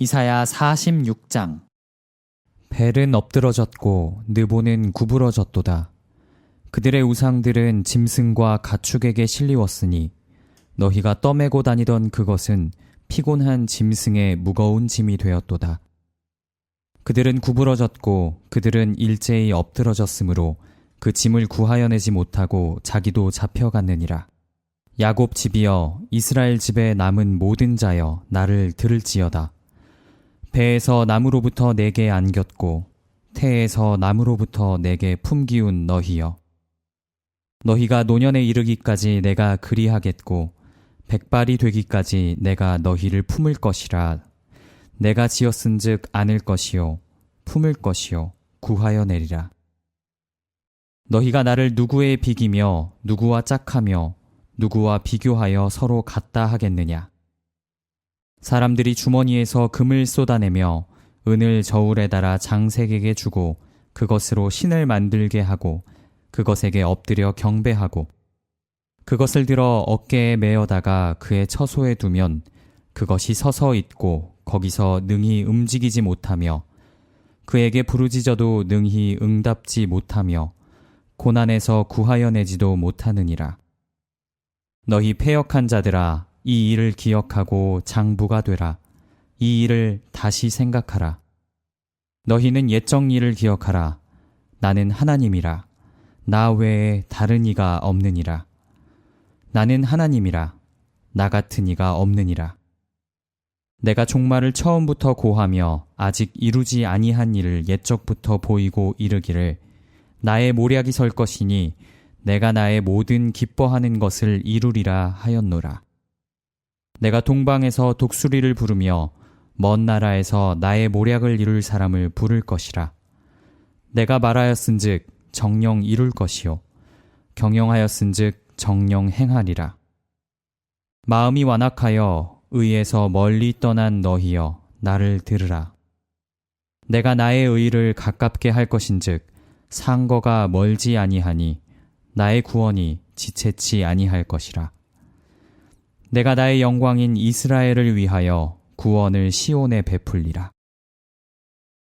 이사야 46장 벨은 엎드러졌고 느보는 구부러졌도다. 그들의 우상들은 짐승과 가축에게 실리웠으니 너희가 떠매고 다니던 그것은 피곤한 짐승의 무거운 짐이 되었도다. 그들은 구부러졌고 그들은 일제히 엎드러졌으므로 그 짐을 구하여내지 못하고 자기도 잡혀갔느니라. 야곱 집이여 이스라엘 집에 남은 모든 자여 나를 들을지어다. 배에서 나무로부터 내게 안겼고 태에서 나무로부터 내게 품기운 너희여. 너희가 노년에 이르기까지 내가 그리하겠고 백발이 되기까지 내가 너희를 품을 것이라. 내가 지었은즉 안을 것이요 품을 것이요 구하여 내리라. 너희가 나를 누구에 비기며 누구와 짝하며 누구와 비교하여 서로 같다 하겠느냐? 사람들이 주머니에서 금을 쏟아내며 은을 저울에 달아 장색에게 주고 그것으로 신을 만들게 하고 그것에게 엎드려 경배하고 그것을 들어 어깨에 메어다가 그의 처소에 두면 그것이 서서 있고 거기서 능히 움직이지 못하며 그에게 부르짖어도 능히 응답지 못하며 고난에서 구하여 내지도 못하느니라. 너희 패역한 자들아 이 일을 기억하고 장부가 되라. 이 일을 다시 생각하라. 너희는 옛적 일을 기억하라. 나는 하나님이라. 나 외에 다른 이가 없느니라. 나는 하나님이라. 나 같은 이가 없느니라. 내가 종말을 처음부터 고하며 아직 이루지 아니한 일을 옛적부터 보이고 이르기를 나의 모략이 설 것이니 내가 나의 모든 기뻐하는 것을 이루리라 하였노라. 내가 동방에서 독수리를 부르며 먼 나라에서 나의 모략을 이룰 사람을 부를 것이라. 내가 말하였은즉 정령 이룰 것이요 경영하였은즉 정령 행하리라. 마음이 완악하여 의에서 멀리 떠난 너희여 나를 들으라. 내가 나의 의를 가깝게 할 것인즉 상거가 멀지 아니하니 나의 구원이 지체치 아니할 것이라. 내가 나의 영광인 이스라엘을 위하여 구원을 시온에 베풀리라.